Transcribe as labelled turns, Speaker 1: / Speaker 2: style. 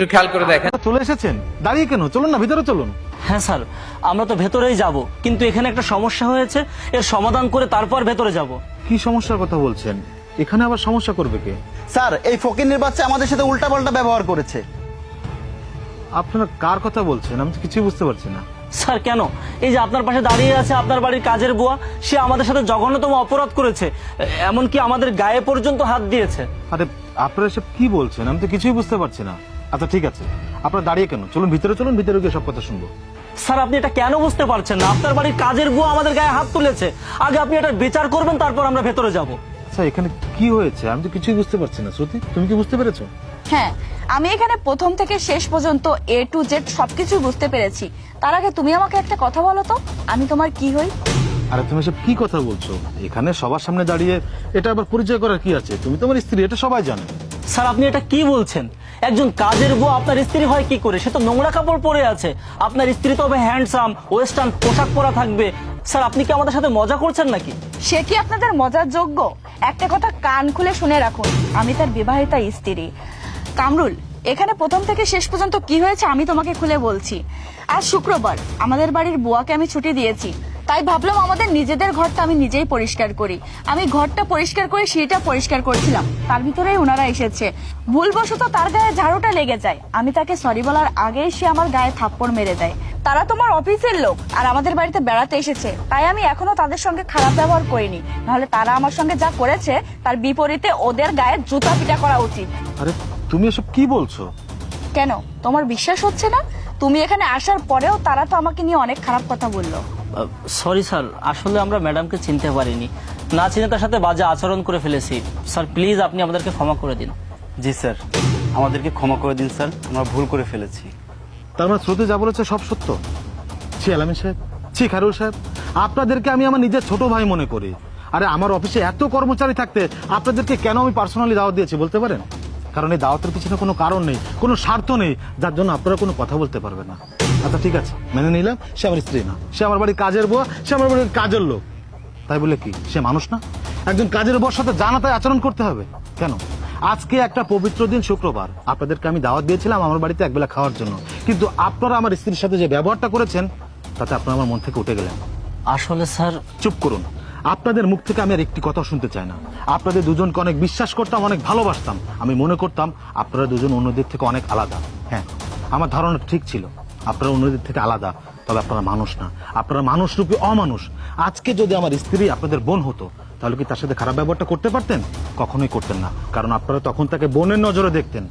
Speaker 1: একটু খেয়াল করে দেখেন।
Speaker 2: চলে এসেছেন? দাঁড়িয়ে কেন? চলুন না ভিতরে চলুন।
Speaker 3: হ্যাঁ স্যার আমরা তো ভেতরেই যাব কিন্তু এখানে একটা সমস্যা হয়েছে এর সমাধান করে তারপর ভেতরে যাব।
Speaker 2: কি সমস্যার কথা বলছেন? এখানে আবার সমস্যা করবে কে?
Speaker 4: স্যার এই ফকিনের বাচ্চা আমাদের সাথে উল্টাপাল্টা ব্যবহার করেছে।
Speaker 2: আপনারা কার কথা বলছেন? আমি তো কিছুই বুঝতে পারছি না।
Speaker 3: স্যার কেন? এই যে আপনার পাশে দাঁড়িয়ে আছে আপনার বাড়ির কাজের বুয়া সে আমাদের সাথে জঘন্যতম অপরাধ করেছে এমনকি আমাদের গায়ে পর্যন্ত হাত দিয়েছে।
Speaker 2: আরে আপনারা এসব কি বলছেন? আমি তো কিছুই বুঝতে পারছি না। আচ্ছা ঠিক আছে। আপনার দাঁড়িয়ে কেন? চলুন ভিতরে চলুন ভিতরে গিয়ে সব কথা শুনব।
Speaker 3: স্যার আপনি এটা কেন বুঝতে পারছেন না? আপনার বাড়ির কাজের বুয়া আমাদের গায়ে হাত তুলেছে। আগে আপনি এটা বিচার করবেন তারপর আমরা ভেতরে যাব।
Speaker 2: আচ্ছা এখানে কি হয়েছে? আমি তো কিছুই বুঝতে পারছি না শ্রুতি। তুমি কি বুঝতে পেরেছ?
Speaker 5: হ্যাঁ আমি এখানে প্রথম থেকে শেষ পর্যন্ত এ টু জেড সবকিছু বুঝতে পেরেছি। তার আগে তুমি আমাকে একটা কথা বলো তো আমি তোমার কি হই?
Speaker 2: আরে তুমি এসব কি কথা বলছো? এখানে সবার সামনে দাঁড়িয়ে এটা আবার পরিচয় করার কি আছে? তুমি তোমার স্ত্রী এটা সবাই জানে।
Speaker 3: স্যার আপনি এটা কি বলছেন? একজন কাজের বউ আপনার স্ত্রী হয় কি করে? সে তো নোংরা কাপড় পরে আছে। আপনার স্ত্রী তো হবে হ্যান্ডসাম ওয়েস্টার্ন পোশাক পরা থাকবে। স্যার, আপনি কি আমাদের সাথে মজা করছেন নাকি?
Speaker 5: সে কি আপনাদের মজার যোগ্য? একটা কথা কান খুলে শুনে রাখুন, আমি তার বিবাহিতা স্ত্রী। কামরুল, এখানে প্রথম থেকে শেষ পর্যন্ত কি হয়েছে আমি তোমাকে খুলে বলছি। আজ শুক্রবার, আমাদের বাড়ির বুয়াকে আমি ছুটি দিয়েছি। তাই ভাবলাম আমাদের নিজেদের ঘরটা আমি নিজেই পরিষ্কার করি। আমি ঘরটা পরিষ্কার করে সেটা পরিষ্কার করছিলাম। তার ভিতরেই ওনারা এসেছে। ভুলবশত তার গায়ে ঝাড়ুটা লেগে যায়। আমি তাকে সরি বলার আগেই সে আমার গায়ে থাপ্পড় মেরে দেয়। তারা তোমার অফিসের লোক আর আমাদের বাড়িতে বেড়াতে এসেছে। তাই আমি এখনও তাদের সঙ্গে খারাপ ব্যবহার করিনি। নাহলে তারা আমার সঙ্গে যা করেছে তার বিপরীতে ওদের গায়ে জুতা পিটা করা উচিত।
Speaker 2: আরে তুমি এসব কি বলছো?
Speaker 5: কেন? তোমার বিশ্বাস হচ্ছে না? তুমি এখানে আসার পরেও তারা তো আমাকে নিয়ে অনেক খারাপ কথা বলল।
Speaker 3: সরি স্যার আসলে আমরা ম্যাডামকে চিনতে পারিনি। না চিনে তার সাথে বাজে আচরণ করে ফেলেছি। স্যার প্লিজ আপনি আমাদেরকে ক্ষমা করে দিন।
Speaker 4: জি স্যার আমাদেরকে ক্ষমা করে দিন স্যার আমরা ভুল করে ফেলেছি।
Speaker 2: তার মানে শ্রুতি যা বলেছে সব সত্য? ছি আলামিন সাহেব ছি খারুল সাহেব আপনাদেরকে আমি আমার নিজের ছোট ভাই মনে করি। আরে আমার অফিসে এত কর্মচারী থাকতে আপনাদেরকে কেন আমি পার্সোনালি দাওয়াত দিয়েছি বলতে পারেন? কারণ এই দাওয়াতের পিছনে কোনো কারণ নেই কোনো স্বার্থ নেই যার জন্য আপনারা কোনো কথা বলতে পারবেন না। আচ্ছা ঠিক আছে মেনে নিলাম। সে আমার স্ত্রী না। সে আমার বাড়ির কাজের বুয়া সে আমার বাড়ির কাজের লোক। তাই বলে কি সে মানুষ না? একজন কাজের বর সাথে জানা তাই আচরণ করতে হবে। কেন? আজকে একটা পবিত্র দিন শুক্রবার। আপনাদেরকে আমি দাওয়াত দিয়েছিলাম আমার বাড়িতে একবেলা খাওয়ার জন্য। কিন্তু আপনারা আমার স্ত্রীর সাথে যে ব্যবহারটা করেছেন তাতে আপনারা আমার মন থেকে উঠে গেলেন।
Speaker 3: আসলে স্যার
Speaker 2: চুপ করুন। আপনাদের মুখ থেকে আমি আর একটি কথা শুনতে চাই না। আপনাদের দুজনকে অনেক বিশ্বাস করতাম অনেক ভালোবাসতাম। আমি মনে করতাম আপনারা দুজন অন্যদের থেকে অনেক আলাদা। হ্যাঁ আমার ধারণা ঠিক ছিল। আপনারা অন্যদের থেকে আলাদা, তবে আপনারা মানুষ না। আপনারা মানুষ রূপে অমানুষ। আজকে যদি আমার স্ত্রী আপনাদের বোন হতো, তাহলে কি তার সাথে খারাপ ব্যবহারটা করতে পারতেন? কখনোই করতেন না। কারণ আপনারা তখন তাকে বোনের নজরে দেখতেন।